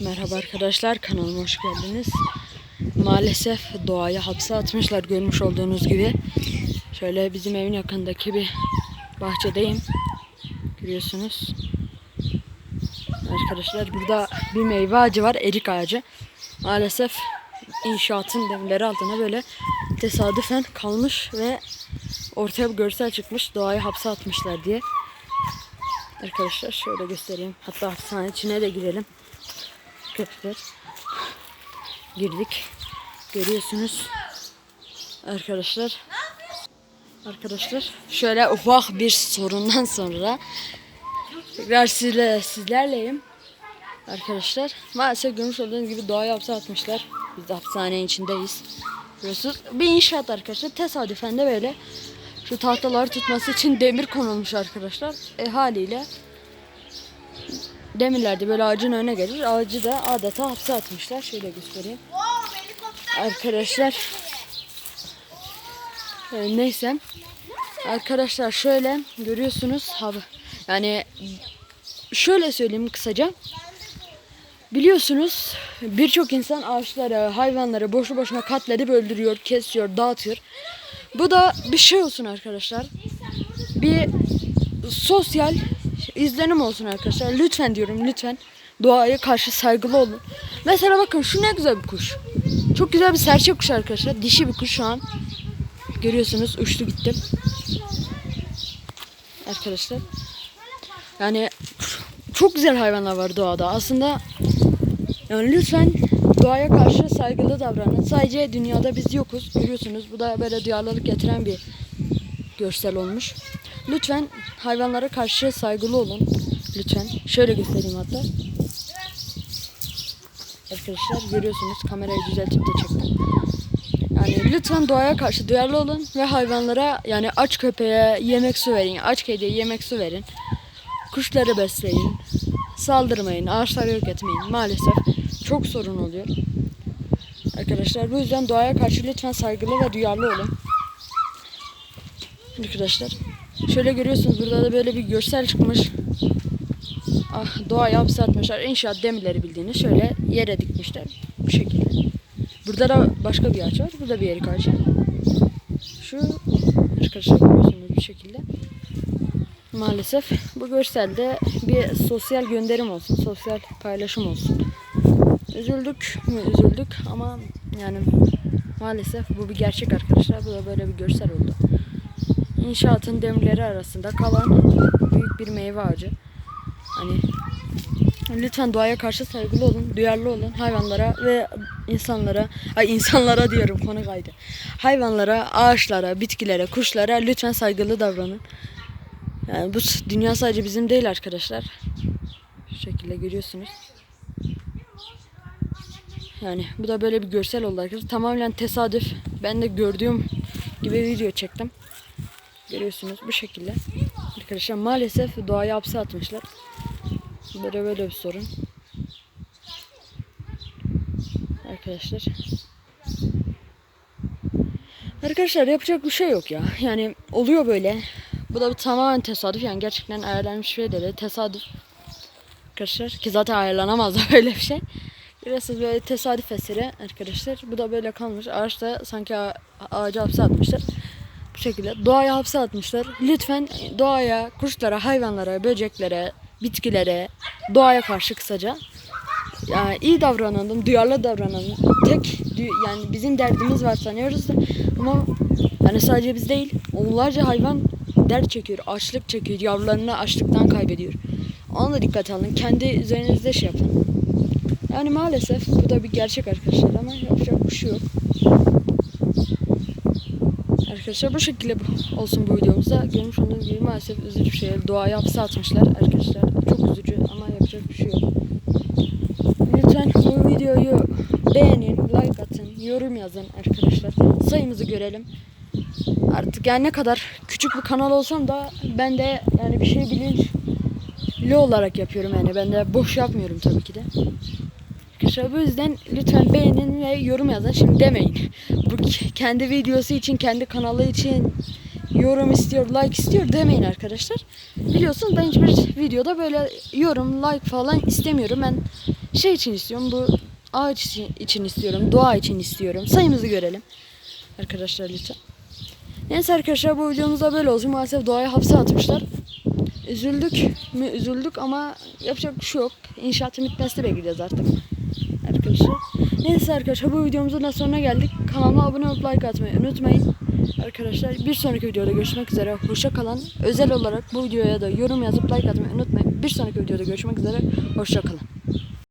Merhaba arkadaşlar kanalıma hoş geldiniz. Maalesef doğaya hapse atmışlar görmüş olduğunuz gibi. Şöyle bizim evin yakındaki bir bahçedeyim. Görüyorsunuz. Arkadaşlar burada bir meyve ağacı var erik ağacı. Maalesef inşaatın demirleri altına böyle tesadüfen kalmış ve ortaya bir görsel çıkmış doğayı hapse atmışlar diye. Arkadaşlar şöyle göstereyim. Hatta hapishane içine de girelim. Arkadaşlar girdik. Görüyorsunuz. Arkadaşlar. Arkadaşlar şöyle ufak bir sorundan sonra tekrar sizle, sizlerleyim. Arkadaşlar maalesef görmüş olduğunuz gibi doğaya hapse atmışlar. Biz de hapishanenin içindeyiz. Görüyorsunuz. Bir inşaat arkadaşlar. Tesadüfen de böyle şu tahtaları tutması için demir konulmuş arkadaşlar. E haliyle demirler de böyle ağacın önüne gelir. Ağacı da adeta hapse atmışlar. Şöyle göstereyim. Arkadaşlar e, neyse. Arkadaşlar şöyle görüyorsunuz hava. Yani şöyle söyleyeyim kısaca. Biliyorsunuz birçok insan ağaçları, hayvanları boşu boşuna katledip öldürüyor, kesiyor, dağıtıyor. Bu da bir şey olsun arkadaşlar. Bir sosyal izlenim olsun arkadaşlar. Lütfen diyorum lütfen doğaya karşı saygılı olun. Mesela bakın şu ne güzel bir kuş. Çok güzel bir serçe kuş arkadaşlar. Dişi bir kuş şu an. Görüyorsunuz uçtu gitti. Arkadaşlar. Yani çok güzel hayvanlar var doğada. Aslında yani lütfen doğaya karşı saygılı davranın. Sadece dünyada biz yokuz. Görüyorsunuz bu da böyle duyarlılık getiren bir görsel olmuş. Lütfen hayvanlara karşı saygılı olun. Lütfen. Şöyle göstereyim hatta. Arkadaşlar görüyorsunuz kamerayı düzeltip de çektim. Yani lütfen doğaya karşı duyarlı olun ve hayvanlara yani aç köpeğe yemek su verin, aç kediye yemek su verin. Kuşları besleyin. Saldırmayın, ağaçları yok etmeyin. Maalesef çok sorun oluyor. Arkadaşlar bu yüzden doğaya karşı lütfen saygılı ve duyarlı olun. Arkadaşlar şöyle görüyorsunuz burada da böyle bir görsel çıkmış. Ah, doğaya hapse atmışlar. İnşaat demirleri bildiğiniz şöyle yere dikmişler. Bu şekilde. Burada da başka bir ağaç var. Burada bir erik ağacı. Şu arkadaşlar görüyorsunuz bu şekilde. Maalesef bu görselde bir sosyal gönderim olsun, sosyal paylaşım olsun. Üzüldük mü üzüldük ama yani maalesef bu bir gerçek arkadaşlar. Bu da böyle bir görsel oldu. İnşaatın demirleri arasında kalan büyük bir meyve ağacı. Hani lütfen doğaya karşı saygılı olun, duyarlı olun hayvanlara ve insanlara, ay insanlara diyorum konu kaydı. Hayvanlara, ağaçlara, bitkilere, kuşlara lütfen saygılı davranın. Yani bu dünya sadece bizim değil arkadaşlar. Şu şekilde görüyorsunuz. Yani bu da böyle bir görsel oldu arkadaşlar. Tamamen tesadüf. Ben de gördüğüm gibi video çektim. Görüyorsunuz bu şekilde. Arkadaşlar maalesef doğayı hapse atmışlar. Böyle böyle bir sorun. Arkadaşlar. Arkadaşlar yapacak bir şey yok ya. Yani oluyor böyle. Bu da bir tamamen tesadüf. Yani gerçekten ayarlanmış bir şey. Tesadüf. Arkadaşlar ki zaten ayarlanamaz da böyle bir şey. Biraz böyle tesadüf eseri arkadaşlar. Bu da böyle kalmış. Ağaçta sanki ağa- ağacı hapse atmışlar. Bu şekilde doğaya hapse atmışlar. Lütfen doğaya, kuşlara, hayvanlara, böceklere, bitkilere, doğaya karşı kısaca yani iyi davranalım, duyarlı davranalım. Tek yani bizim derdimiz var sanıyoruz da ama yani sadece biz değil, onlarca hayvan dert çekiyor, açlık çekiyor, yavrularını açlıktan kaybediyor. Ona da dikkat alın, kendi üzerinizde şey yapın. Yani maalesef bu da bir gerçek arkadaşlar ama yapacak bir şey yok. Arkadaşlar bu şekilde olsun bu videomuzda. Görmüş olduğunuz gibi maalesef üzücü bir şey. Doğaya hapse atmışlar arkadaşlar. Çok üzücü ama yapacak bir şey yok. Lütfen bu videoyu beğenin, like atın, yorum yazın arkadaşlar. Sayımızı görelim. Artık yani ne kadar küçük bir kanal olsam da ben de yani bir şey bilinçli olarak yapıyorum yani. Ben de boş yapmıyorum tabii ki de. Arkadaşlar bu yüzden lütfen beğenin ve yorum yazın. Şimdi demeyin. Bu kendi videosu için, kendi kanalı için yorum istiyor, like istiyor demeyin arkadaşlar. Biliyorsunuz ben hiçbir videoda böyle yorum, like falan istemiyorum. Ben şey için istiyorum. Bu ağaç için istiyorum. Doğa için istiyorum. Sayımızı görelim. Arkadaşlar lütfen. Neyse arkadaşlar bu videomuzda böyle olsun. Maalesef doğaya hapse atmışlar. Üzüldük mü üzüldük ama yapacak bir şey yok. İnşaatın bitmesini bekleyeceğiz artık. Arkadaşlar. Neyse arkadaşlar bu videomuzun da sonuna geldik. Kanalıma abone olup like atmayı unutmayın. Arkadaşlar bir sonraki videoda görüşmek üzere. Hoşça kalın. Özel olarak bu videoya da yorum yazıp like atmayı unutmayın. Bir sonraki videoda görüşmek üzere. Hoşça kalın.